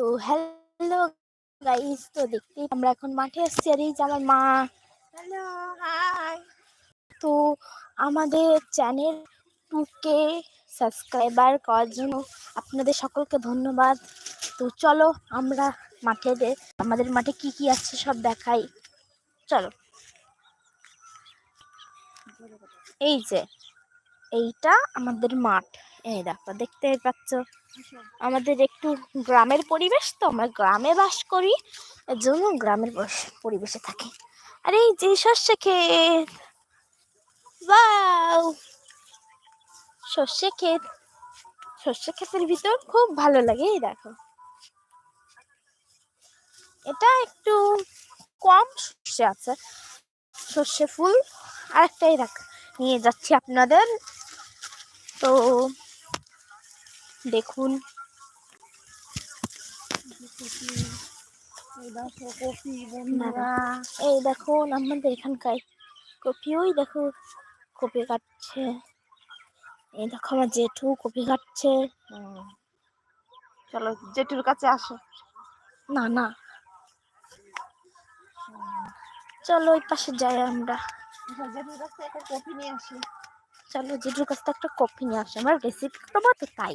তো hello guys তো দেখতেই আমরা এখন মাঠে আসছি আর এই যে আমার মা। হ্যালো হাই তো আমাদের চ্যানেল টুকে সাবস্ক্রাইবার করার জন্য আপনাদের সকলকে ধন্যবাদ। তো চলো আমরা মাঠে দে- আমাদের মাঠে কি কি আছে সব দেখাই। চলো। এই যে এইটা আমাদের মাঠ। এই দেখো দেখতে পাচ্ছ। আমাদের একটু গ্রামের পরিবেশ তো, আমরা গ্রামে বাস করি, এর জন্য গ্রামের পরিবেশ- থাকি। আর এই যে সর্ষে ক্ষেত। ওয়াও! সর্ষে ক্ষেত। সর্ষে ক্ষেতের ভিতর খুব ভালো লাগে, এই দেখো। এটা একটু কম সর্ষে আছে। সর্ষে ফুল আরেকটাই রাখ, নিয়ে যাচ্ছি আপনাদের। তো দেখুন। এই দেখো দেখুন আমাদের এখানকার কপি ওই দেখো কপি কাটছে। এই দেখো আমার জেঠু কপি কাটছে। চলো জেঠুর কাছে আসো। না না। চলো ওই পাশে যাই আমরা। জেঠুর কাছে একটা কপি নিয়ে আসি। চলো জেঠুর কাছ থেকে একটা কপি নিয়ে আসি। আমার রেসিপি তো তাই।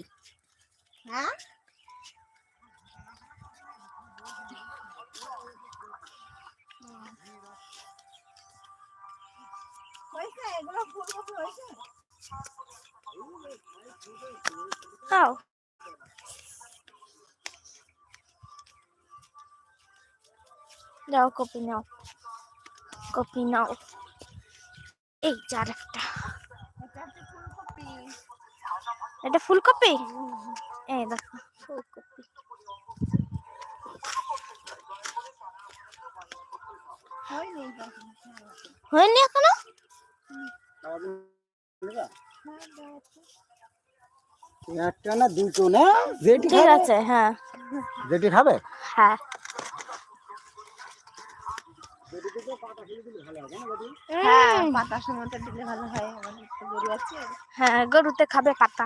হ্যাঁ খাও। যাও কপি নাও। কপি নাও। এই চার একটা। এটা ফুলকপি? এই দেখো ফুলকপি হয়নি এখনও একটা না দুটো না যেটি ঠিক আছে হ্যাঁ যেটি খাবে হ্যাঁ হ্যাঁ পাতা সময় দিলে ভালো হয় আমার একটা গরু আছে হ্যাঁ গরুতে খাবে পাতা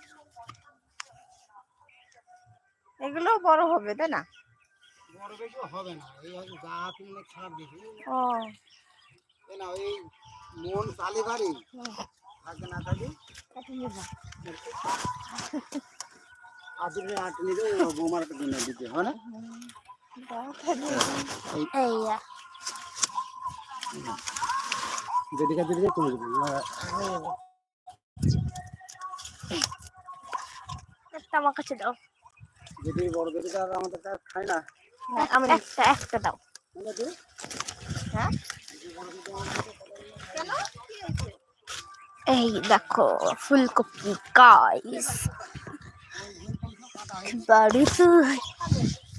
এগুলো বড় হবে তাই না বড় বেশি হবে না এই হয়তো যা তুমি খারাপ দেখি ও এই না এই মন চালি বাড়ি থাকে না থাকে কাটি নেব আট বৌমার একটা দিনে দিতে হয় না এই আ, যেদিকে যেদিকে তুমি একটা আমার কাছে দাও যেদিকে বড় যেদিকে আর আমাদের কাছে খাই না। আমি একটা একটা দাও। হ্যাঁ? এই দেখো ফুলকপি গাইস। বাড়ি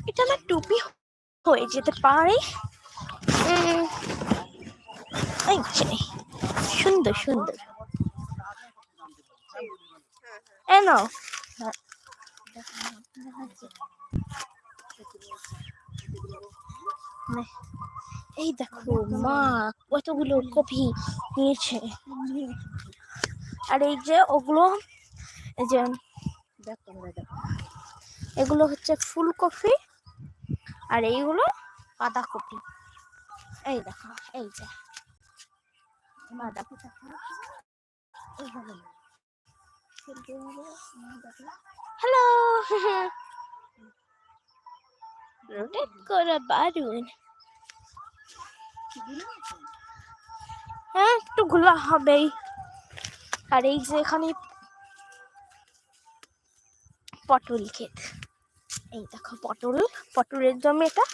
এটা আমার টুপি হয়ে যেতে পারে। সুন্দর সুন্দর। এ নাও হ্যাঁ। নে। এই দেখো মা, কতগুলো কপি নিয়েছে। আর এই যে ওগুলো, এই যে এগুলো হচ্ছে ফুলকপি, আর এইগুলো বাঁধাকপি। এই দেখো, এই যে। হ্যালো রোটেট করা বারুন হ্যাঁ একটু ঘোলা হবেই। আর এই যে এখানে পটল ক্ষেত। এই দেখো পটল। পটলের জমি এটা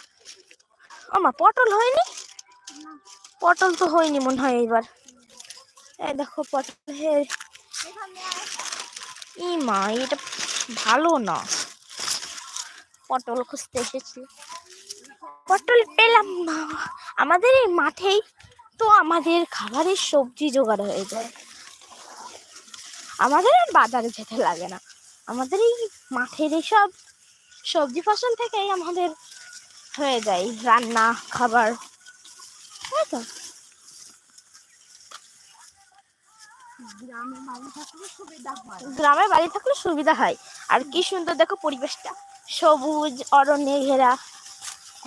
আমার পটল হয়নি? পটল তো হয়নি মনে হয় এইবার। এই দেখো পটল ই মা, এটা ভালো না। পটল খুঁজতে এসেছি। পটল পেলাম না। আমাদের এই মাঠেই তো আমাদের খাবারের সবজি জোগাড় হয়ে যায়। আমাদের আর বাজারে যেতে লাগে না। আমাদের এই মাঠের এইসব সবজি ফসল থেকেই আমাদের হয়ে যায় রান্না, খাবার। তাই তো? গ্রামে বাড়ি থাকলে সুবিধা হয়। আর কি সুন্দর দেখো পরিবেশটা। সবুজ, অরণ্যে ঘেরা।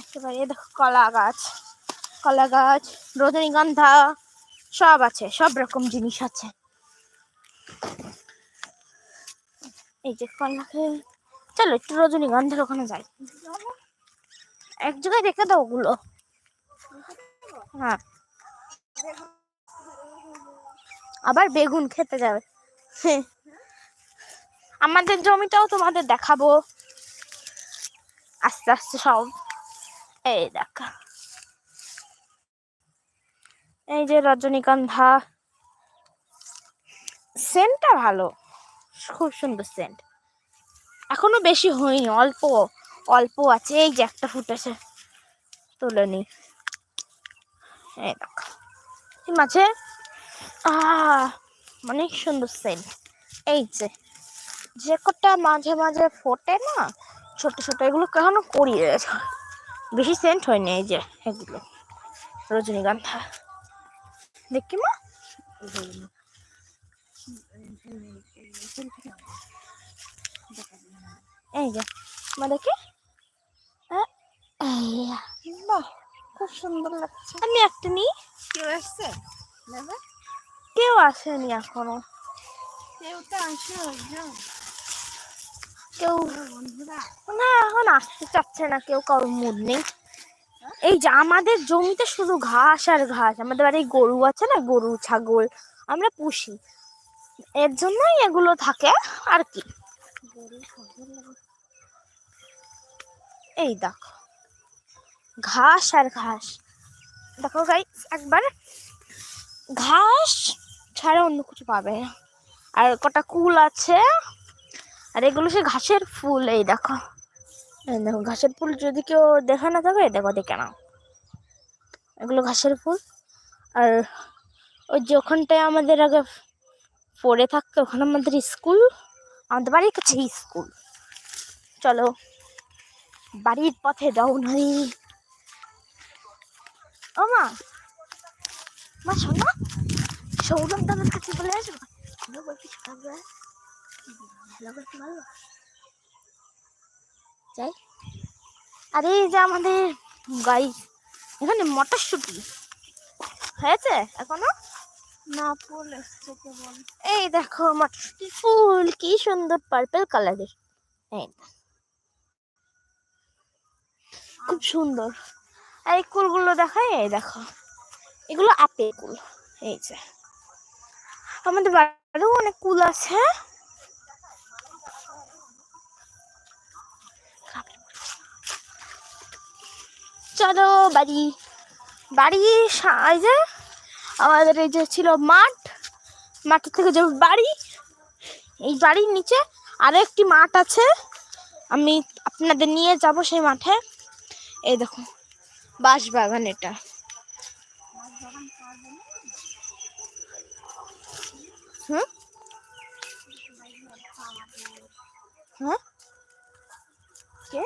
একেবারে দেখো কলা গাছ কলা গাছ, রজনীগন্ধা, সব আছে, সব রকম জিনিস আছে। এই যে কলা চলো একটু রজনীগন্ধার ওখানে যাই। এক জায়গায় রেখে দাও ওগুলো। হ্যাঁ। আবার বেগুন খেতে যাবে। আমাদের জমিটাও তোমাদের দেখাবো। আস্তে আস্তে সব। এই দেখা। এই যে রজনীগন্ধা। সেন্টটা ভালো। খুব সুন্দর সেন্ট এখনও বেশি হয়নি, অল্প অল্প আছে। এই যে একটা ফুটেছে। তুলে নি। এই দেখো। মাঝে আহ অনেক সুন্দর সেন্ট এই যে যে কটা মাঝে মাঝে ফোটে না ছোট ছোট এগুলো কেন করিয়ে গেছে বেশি সেন্ট হয়নি এই যে এগুলো। রজনীগন্ধা। দেখি মা। এই যে মা দেখি। আহ, বাহ খুব সুন্দর লাগছে। আমি একটা নিই। কেউ নেবে? কেউ আসেনি এখনও। কেউ তো আসে কেউ না এখন আসতে চাচ্ছে না কেউ কারোর মুড নেই। এই যে আমাদের জমিতে শুধু ঘাস আর ঘাস আমাদের বাড়ি গরু আছে না গরু ছাগল আমরা পুষি। এর জন্যই এগুলো থাকে আর কি। এই দেখো ঘাস আর ঘাস। দেখো গাই একবার। ঘাস ছাড়া অন্য কিছু পাবে। না আর কটা কুল আছে। আর এগুলো সে ঘাসের ফুল, এই দেখো। দেখো, ঘাসের ফুল যদি কেউ দেখে না থাকে, দেখো, দেখে নাও। এগুলো ঘাসের ফুল। আর ওই যে ওখানটায় আমাদের আগে পড়ে থাকতো, ওখানে আমাদের স্কুল। আমাদের বাড়ির কাছে স্কুল। চলো, বাড়ির পথে দাও দিই ও মা মা শোনো সৌরভ দাদার কাছে বলে আসব? হ্যালো বলছি সৌরভ হ্যালো বলতে পারব যাই। আরে এই যে আমাদের গাই এখানে মটরশুটি। হয়েছে এখনও? না ফুল এসছে কেবল এই দেখো মটরশুটি ফুল কি সুন্দর পার্পল কালারের এই খুব সুন্দর। আর এই কুলগুলো দেখাই এই দেখো। এগুলো আপেল কুল এই যে। আমাদের বাড়িও অনেক কুল আছে চলো বাড়ি বাড়ি এই যে আমাদের এই যে ছিল মাঠ মাঠ থেকে যে বাড়ি, এই বাড়ির নিচে আরও একটি মাঠ আছে, আমি আপনাদের নিয়ে যাব সেই মাঠে। এই দেখো বাঁশ বাগান এটা। হুম হ্যাঁ? কে?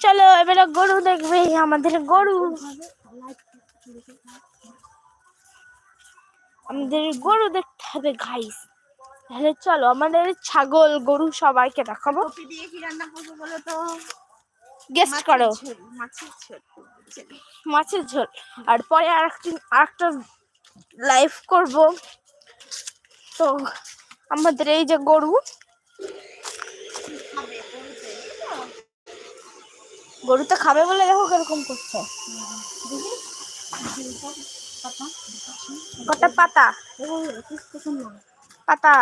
চলো এবারে গরু দেখবে আমাদের গরু। আমাদের গরু দেখতে হবে গাইস তাহলে চলো আমাদের ছাগল গরু সবাইকে দেখাবো। কপি দিয়ে কি রান্না করব বলো তো? গেস্ট করো। মাছের মাছের ঝোল। আর পরে আর একটি লাইভ করব। তো আমাদের এই যে গরু। গরু তো খাবে বলে দেখো কীরকম করছে। কটা পাতা? পাতা।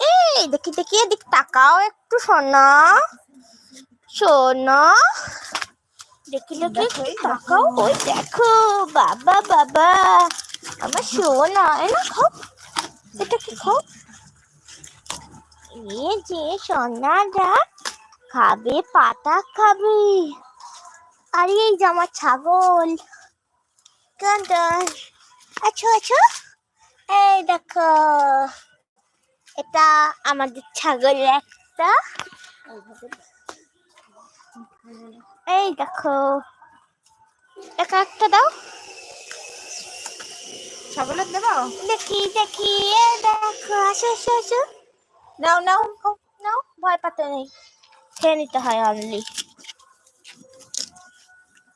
এই, দেখি দেখি, এদিক তাকাও একটু, সোনা। সোনা। দেখি দেখি। তাকাও ওই দেখো। বাবা বাবা। আমার সোনা না খাও এটা কি খাও এ যে সোনাটা খাবে পাতা খাবে। আর এই যে আমার ছাগল। টান আচ্ছা আচ্ছা এই দেখো। এটা আমাদের ছাগল একটা। এই দেখো। একা একটা দাও। ছাগলের দেবো? দেখি দেখি এ দেখো আসো আসো আসো। নাও নাও নাও ভয় পাতে নেই। খেয়ে নিতে হয় অনলি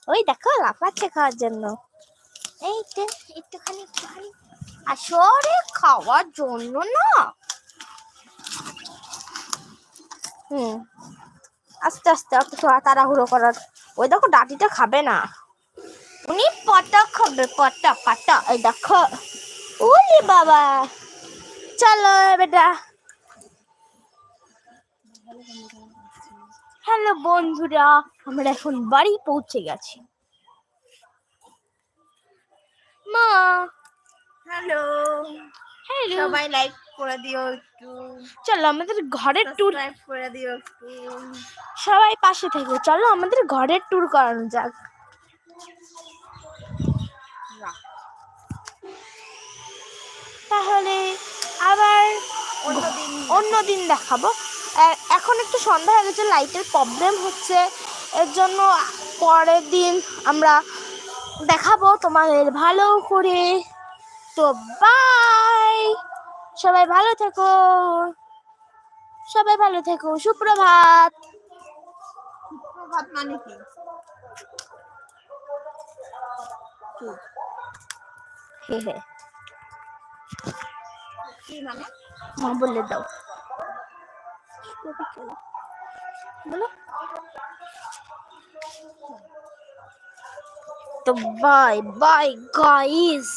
ওই দেখো লাফাচ্ছে খাওয়ার জন্য। এই তো একটুখানি একটুখানি। আসরে খাওয়ার জন্য না। হুম। আস্তে আস্তে অত তাড়াহুড়ো করার। ওই দেখো ডাটিটা খাবে না। উনি পটা খাবে পটা পাটা এই দেখো। ওরে বাবা। চলো বেটা হ্যালো বন্ধুরা আমরা এখন বাড়ি পৌঁছে গেছি। মা। হ্যালো। হ্যালো। সবাই লাইক করে দিও একটু। চলো আমাদের ঘরের ট্যুর করে দিও একটু। সবাই পাশে থেকে। চলো আমাদের ঘরের ট্যুর করানো যাক। তাহলে আবার অন্যদিন অন্য দিন দেখাবো। এখন একটু সন্ধ্যা হয়ে গেছে লাইটের প্রবলেম হচ্ছে। এর জন্য পরের দিন আমরা দেখাবো তোমাদের ভালো করে। তো বাই সবাই ভালো থেকো। সবাই ভালো থেকো। সুপ্রভাত। প্রভাত মানে কি? মানে? মা বলে দাও। বলো। তো বাই বাই গাইস